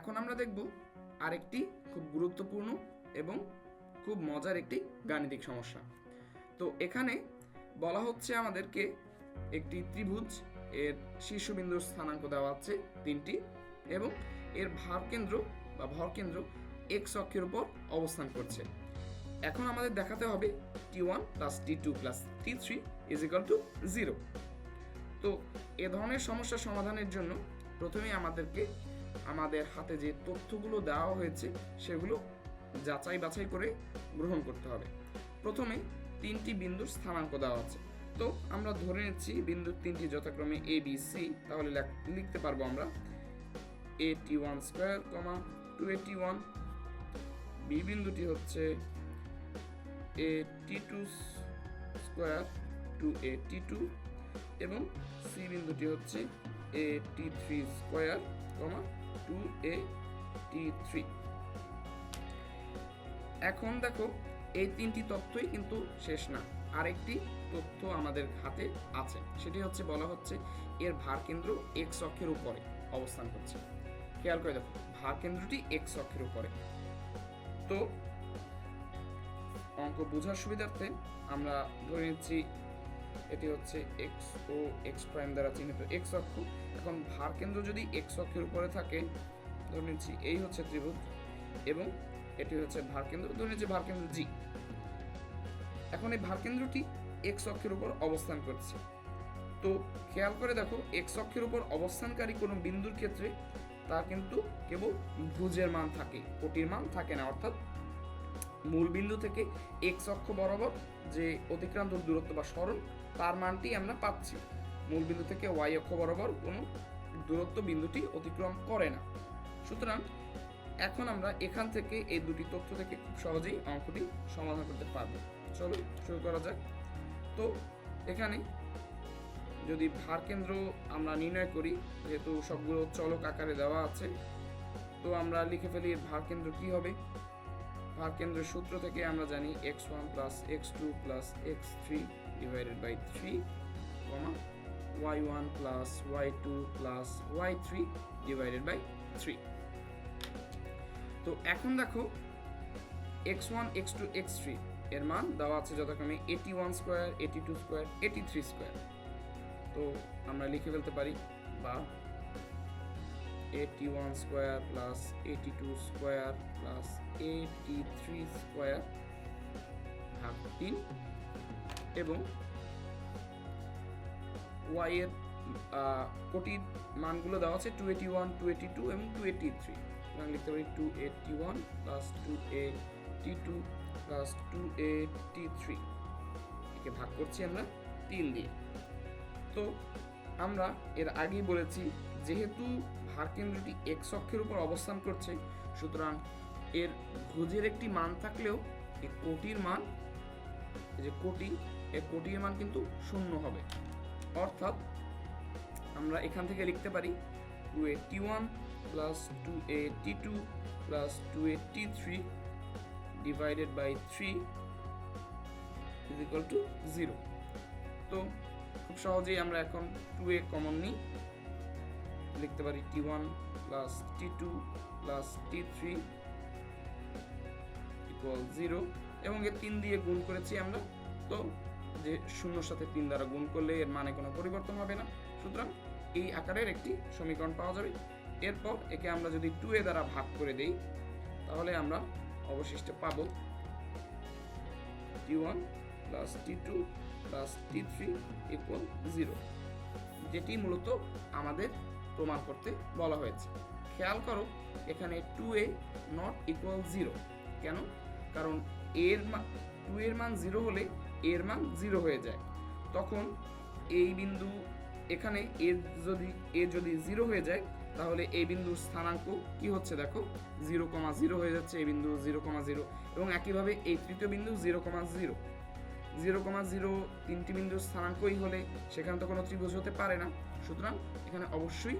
এখন আমরা দেখব আরেকটি খুব গুরুত্বপূর্ণ এবং খুব মজার একটি গাণিতিক সমস্যা। তো এখানে বলা হচ্ছে আমাদেরকে একটি ত্রিভুজ, এর শীর্ষবিন্দুর স্থানাঙ্ক দেওয়া আছে তিনটি এবং এর ভার কেন্দ্র বা ভর কেন্দ্র এক্স অক্ষের উপর অবস্থান করছে। এখন আমাদের দেখাতে হবে t one plus t two plus t three is equal to zero তো এ ধরনের সমস্যা সমাধানের জন্য প্রথমে আমাদেরকে আমাদের হাতে যে তথ্যগুলো দেওয়া হয়েছে, সেগুলো যাচাই বাছাই করে গ্রহণ করতে হবে। প্রথমে তিনটি বিন্দুর স্থানাঙ্ক দেওয়া আছে। তো আমরা ধরে নিচ্ছি বিন্দুর তিনটি যথাক্রমে এ বি সি তাহলে লিখতে পারব আমরা a t one square comma two a t one B বিন্দুটি হচ্ছে a t two square two a t two এবং সি বিন্দুটি হচ্ছে a t three square comma two a t three এখন দেখো, এই তিনটি তথ্যই কিন্তু শেষ না। আরেকটি তথ্য আমাদের হাতে আছে। সেটি হচ্ছে, বলা হচ্ছে, এর ভার কেন্দ্র এক্স অক্ষের উপরে অবস্থান করছে। খেয়াল করে দেখো, ভার কেন্দ্রটি এক্স অক্ষের উপরে। তো, অঙ্ক বোঝার সুবিধার্থে আমরা ধরে নিচ্ছি এটি হচ্ছে এক্স ও এক্স প্রাইম দ্বারা চিহ্নিত। এক্স অক্ষ। এখন ভার কেন্দ্র যদি এক্স অক্ষের উপরে থাকে, ধরে নিচ্ছি এই হচ্ছে ত্রিভুজ এবং এটি হচ্ছে ভার কেন্দ্র, ধরে নিচ্ছি ভার কেন্দ্র জি এখন এই ভার কেন্দ্রটি এক্স অক্ষের উপর অবস্থান করছে। তো খেয়াল করে দেখো এক্স অক্ষের উপর অবস্থানকারী কোনো বিন্দুর ক্ষেত্রে তা কিন্তু কেবল ভুজের মান থাকে, কোটির মান থাকে না। অর্থাৎ মূল বিন্দু থেকে এক্স অক্ষ বরাবর যে অতিক্রান্ত দূরত্ব বা সরণ তার মানটি আমরা পাচ্ছি। মূল বিন্দু থেকে ওয়াই অক্ষ বরাবর কোনো দূরত্ব বিন্দুটি অতিক্রম করে না। সুতরাং এখন আমরা এখান থেকে এই দুটি তথ্য থেকে খুব সহজেই অঙ্কটি সমাধান করতে পারব। চলো শুরু করা যাক। তো এখানে যদি ভার কেন্দ্র আমরা নির্ণয় করি, যেহেতু সবগুলো চলক আকারে দেওয়া আছে, তো আমরা লিখে ফেলি ভার কেন্দ্র কি হবে? ভার কেন্দ্রের সূত্র থেকে আমরা জানি x one plus x two plus x three divided by three comma y one plus y two plus y three divided by three তো এখন দেখো, x one, x two, x three এর মান দেওয়া আছে যথাক্রমে a t one square a t two square a t three square. তো আমরা লিখে ফেলতে পারি বা a t one square plus a t two square plus a t three square ভাগ তিন এবং ওয়াই এর আহ, কোটির মানগুলো দেওয়া আছে two a t one two a t two এবং টু এইটি থ্রি লিখতে পারি two a t one plus two a t two plus two a t three একে ভাগ করছি আমরা তিন দিয়ে। তো আমরা এর আগেই বলেছি যেহেতু ভার কেন্দ্রটি এক্স অক্ষের উপর অবস্থান করছে, সুতরাং এর ভুজের একটি মান থাকলেও এই কোটির মান যে কোটি এর কোটির মান কিন্তু শূন্য হবে। অর্থাৎ আমরা এখান থেকে লিখতে পারি two a t one plus two a t two plus two a t three divided by three is to zero তো খুব সহজেই আমরা এখন টু এ কমন নিই। লিখতে পারি t one plus t two plus t three equal zero এবং এর তিন দিয়ে গুণ করেছি আমরা। তো যে শূন্যর সাথে তিন দ্বারা গুণ করলে এর মানে কোনো পরিবর্তন হবে না। সুতরাং এই আকারের একটি সমীকরণ পাওয়া যাবে। এরপর একে আমরা যদি টু এ দ্বারা ভাগ করে দেই, তাহলে আমরা অবশিষ্টে পাবো t one plus t two plus t three equal zero যেটি মূলত আমাদের প্রমাণ করতে বলা হয়েছে। খেয়াল করো, এখানে two a not equal zero কেন? কারণ এর টু এর মান জিরো হলে এর মান জিরো হয়ে যায়। তখন এই বিন্দু এখানে এর যদি এ যদি জিরো হয়ে যায়, তাহলে এই বিন্দুর স্থানাঙ্ক কি হচ্ছে দেখো? জিরো কমা জিরো হয়ে যাচ্ছে, এই বিন্দু জিরো কমা জিরো এবং একইভাবে এই তৃতীয় বিন্দু zero comma zero zero comma zero তিনটি বিন্দুর স্থানাঙ্কই হলে সেখানে তো কোনো ত্রিভুজ হতে পারে না। সুতরাং এখানে অবশ্যই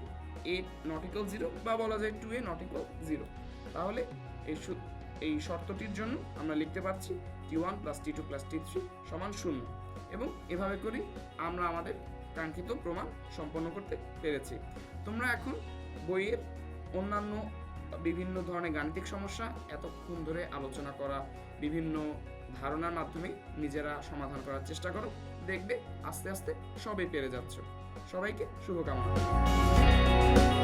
এ নট জিরো বা বলা যায় টু এ নট জিরো তাহলে এই এই শর্তটির জন্য আমরা লিখতে পারছি t one plus t two plus t three সমান শূন্য। এবং এভাবে করে আমরা আমাদের কাঙ্ক্ষিত প্রমাণ সম্পন্ন করতে পেরেছি। তোমরা এখন বইয়ের অন্যান্য বিভিন্ন ধরনের গাণিতিক সমস্যা, এতক্ষণ ধরে আলোচনা করা বিভিন্ন ধারণার মাধ্যমে নিজেরা সমাধান করার চেষ্টা করো। দেখবে আস্তে আস্তে সবই পেরে যাচ্ছ। সবাইকে শুভকামনা।